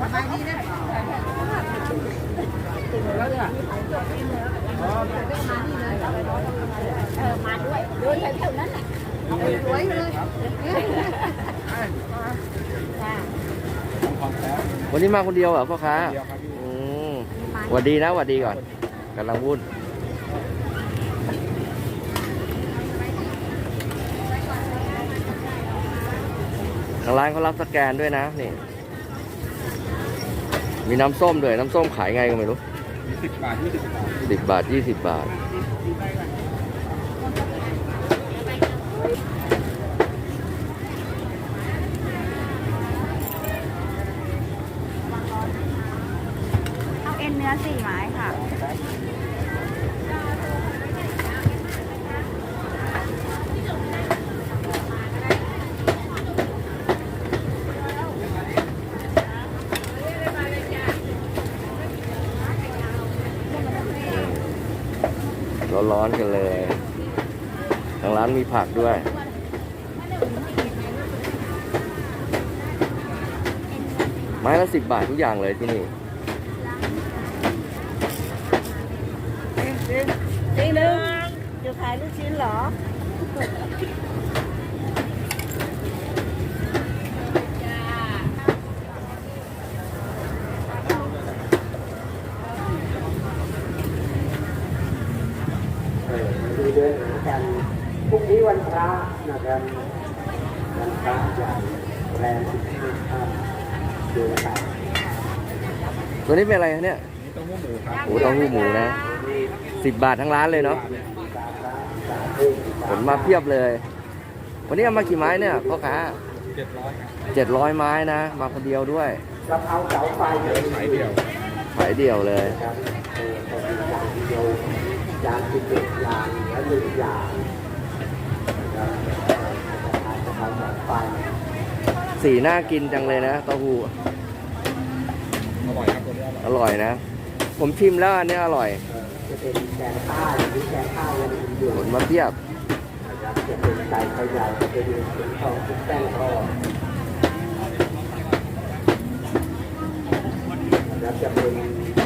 วเนี่ยอ๋อมานี่เลยเออมาด้วยเดินแถวๆนั้นแหละสวยเลยวันนี้มาคนเดียวเหรอพ่อค้าอืมหวัดดีนะหวัดดีก่อนกำลังวุ่นทางร้านเขารับสแกนด้วยนะนี่ มีน้ำส้มด้วย น้ำส้มขายไงก็ไม่รู้มีสิบบาทยี่สิบบาท สิบบาทยี่สิบบาท เอาเอ็นเนื้อสี่ไม้ค่ะ ร้อนๆกันเลยทางร้านมีผักด้วย ไม้ละสิบบาททุกอย่างเลยที่นี่ตีหนึ่งจะขายลูกชิ้นเหรอ ดูเดินหากันพรุ่งนี้วันพระนะครับวันพระใหญ่แรงสิบห้าค่ำเดือนแปดตัวนี้เป็นอะไรคะเนี่ยนี่เต้าหู้หมูครับโอ้เต้าหู้หมูนะสิบบาททั้งร้านเลยเนาะผลมาเพียบเลย วันนี้เอามากี่ไม้เนี่ยพ่อค้าเจ็ดร้อยครับเจ็ดร้อยไม้นะ มาคนเดียวด้วยกระเพราเสาไฟเลยขายเดียวขายเดี่ยวเลย ครับเออพอดีอย่างเดียวอย่างสิบเอ็ดอย่างและหนึ่งอย่างนะครับขายกระเพราเสาไฟสีน่ากินจังเลยนะเต้าหู้อร่อยครับตัวนี้อร่อยอร่อยนะ ผมชิมแล้วอันนี้อร่อยเออจะเป็นแกงใต้หรือแกงใต้ยังมีอยู่ผลมาเพียบนะครับจะเป็นไก่ไข่ใหญ่จะเป็นเป็นทองเป็นแป้งทอดนะครับจะเป็น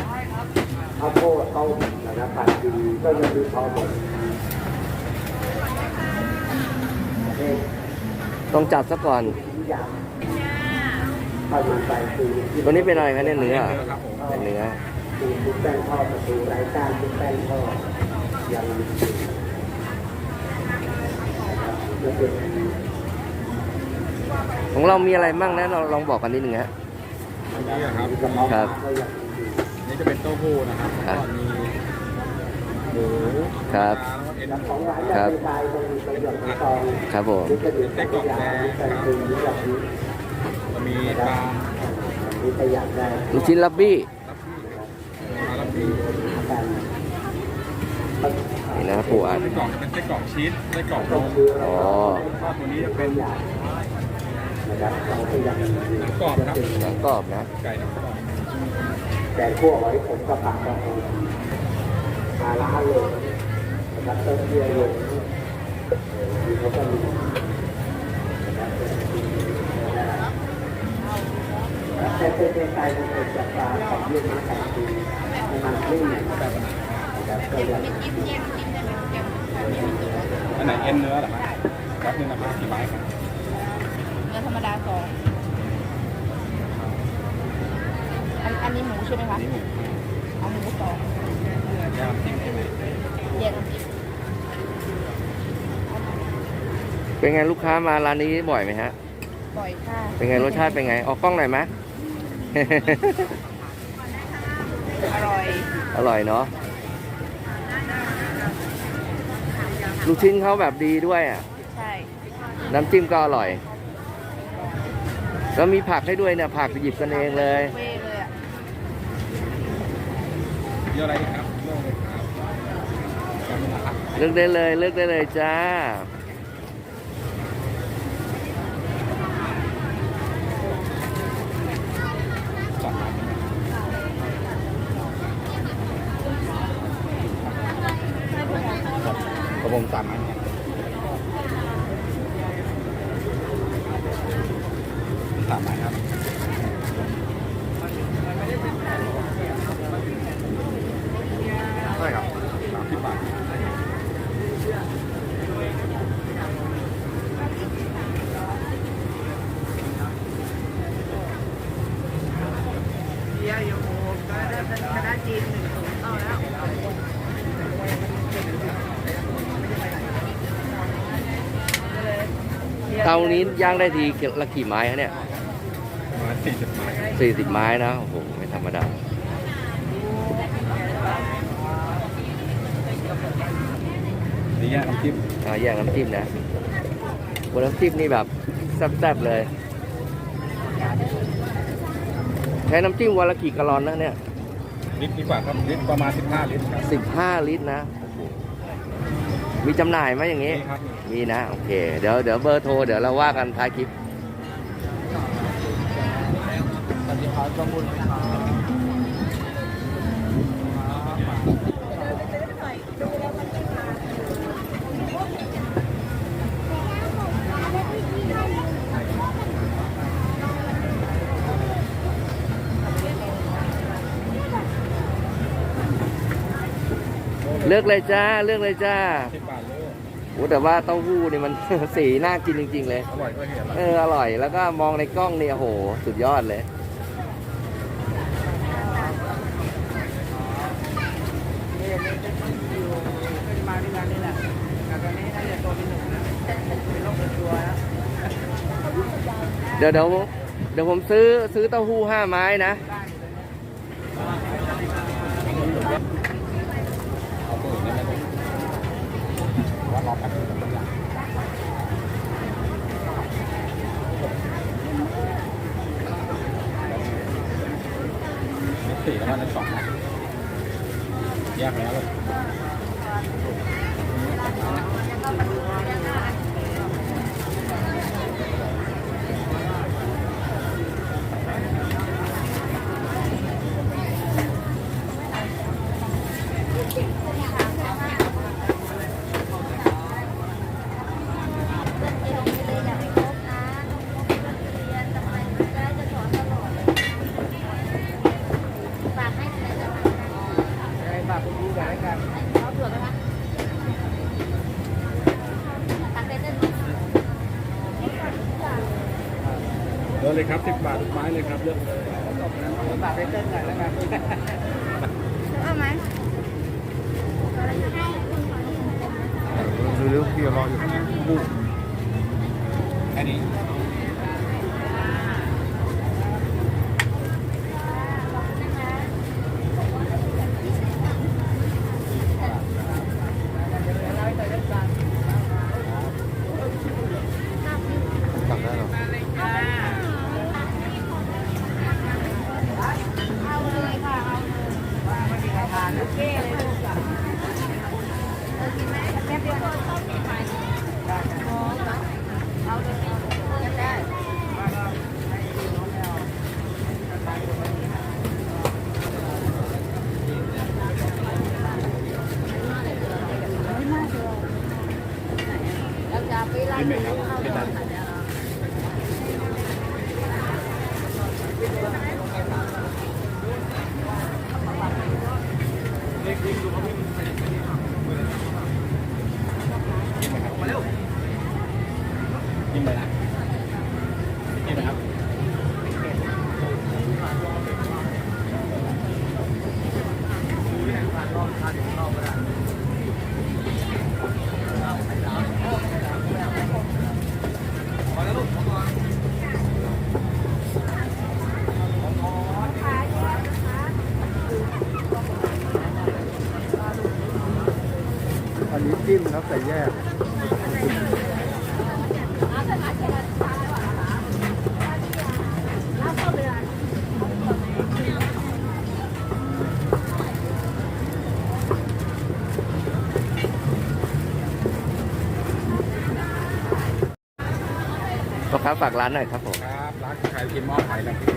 ข้าวโพดต้มนะครับผัดดีก็ยังมีพอหมดประเภทต้องจัดซะก่อน ทุกอย่างข้าวมันไก่คือตัวนี้เป็นอะไรคะเนี่ยเนื้อเหรอครับผมเป็นเนื้อคือทุกแป้งทอดประตูไร้ก้านทุกแป้งทอดยังมีอยู่นะครับจะเป็นของเรามีอะไรมั่งนะเราลองบอกกันนิดนึงฮะ อันนี้อะครับกระเพาะครับ ก็ยังมีอยู่นี่ จะเป็นเต้าหู้นะครับครัก็บมีหมูครับปลาแล้วก็เอ็นแล้วของร้านครัยาบเป็นลายตรงนี้ประโยชน์ของตองครับผมนี่จะดูแต่กยามีแต่คือมีแบบนี้ก็มีปลามีประหยัดได้ลูกชิ้นลับบี้ลับบี้ ปลาลับบี้กันนี่นะปูอัดไส้กรอกเป็นไส้กรอกชีสไส้กรอกนก็มคืออ๋อ ทอดตัวนี้จะเป็นนะครับเราประหยัดหนังกรอบครับ หนังกรอบนะไก่หนังกรอบ แต่ขั้วไว้ผมก็ปักก็เอามาล้าเลยนะครับเติมเยอะเลยมีเขาก็มีแต่เป็นใจมันเป็นจากปลาของเยี่ยมมาแต่คือมันไม่เหมือนกันนะครับก็ยังอันไหนเอ็นเนื้อหรอครับรับเนื้อนะครับกี่ไม้ครับเนื้อธรรมดาสอง อันอันนี้หมูใช่ไหมอัคะนนี้หมูเอาหมูสองย่างจิ้มกันเลยแยกน้ำจิ้มเป็นไงลูกค้ามาร้านนี้บ่อยไหมฮะบ่อยค่ะเป็นไงรสชาติเป็นไง ออกกล้องหน่อยไหม อร่อย อร่อยเนาะ ลูกชิ้นเขาแบบดีด้วยอะ ใช่ น้ำจิ้มก็อร่อย แล้วมีผักให้ด้วยเนี่ยผักหยิบกันเองเลยเฟ่เลยอะ เยอะอะไรครับเยอะเลยครับเลือกได้เลยเลือกได้เลยจ้า ช่ครับสามสิบบาท่าตานี้ย่างได้ทีละกี่ไม้ฮะเนี่ยสี่สิบไม้สี่สิบไม้นะโอ้โหไม่ธรรมดา นี่แยกน้ำจิ้มอ่าแยกน้ำจิ้มนะบนน้ำจิ้มนี่แบบแซ่บๆเลยใช้น้ำจิ้มวันละกี่กะลอนนะเนี่ยลิตรดีกว่าครับลิตรประมาณ 15 ลิตรครับสิบห้าลิตรนะโอ้โหมีจำหน่ายไหมอย่างนี้ นี่ครับมีนะ โอเค เดี๋ยวเดี๋ยวเบอร์โทร เดี๋ยวเราว่ากันท้ายคลิป เลือกเลยจ้าเลือกเลยจ้าสิบบาทเลยโอ้แต่ว่าเต้าหู้นี่มัน สีน่ากินจริง ๆ เลย อร่อยก็เห็นเอออร่อยแล้วก็มองในกล้องเนี่ยโอ้โหสุดยอดเลยมาที่งานนี่แหละแต่ตอนนี้น่าจะตัวที่หนึ่งนะเป็นโรคประจำตัวแล้วเดี๋ยวเดี๋ยวเดี๋ยวผมซื้อซื้อเต้าหู้ห้าไม้นะเอาตัวอื่นได้ไหมว่ารอแป๊บนึงลิตร สี่แล้วมันลิตรสองนะแยกแล้วเลย ไอ้บาปคุณรู้กันแล้วกัน เลือกเลยครับสิบบาททุกไม้เลยครับเลือกบาปไปเต้นกันแล้วกันเอาไหมเร็วๆพี่รออยู่แค่นี้ สั่งได้หรอ เอาเลยค่ะ เอาทานเก้เลยลูกอะ เออกินไหมแป๊บเดียวต้องกินไหมเอาเลยยังได้ เราจะไปไล่ กินไหมครับ เอา กิน เล ได้ ย กินไหมครับกินไปนะกินไหมครับ อันนี้ จิ้มครับใส่แยกก็ครับฝากร้านหน่อยครับผมครับร้านขายกินหม้อไฟนะพี่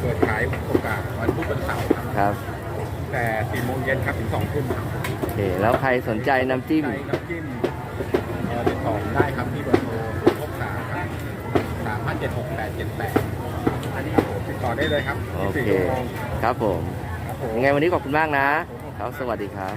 เปิดขายโอกาสวันพุธวันเสาร์ครับครับ แต่4โมงเย็นครับถึง2ทุ่มครับโอเค แล้วใครสนใจน้ำจิ้มใส่น้ำจิ้มเอ่อติดต่อได้ครับที่เบอร์โทร0 6 3ครับ3 5 7 6 8 7 8ครับผมติดต่อได้เลยครับโอเค 24ชั่วโมงครับผม ครับผม ยังไงวันนี้ขอบคุณมากนะครับ สวัสดีครับ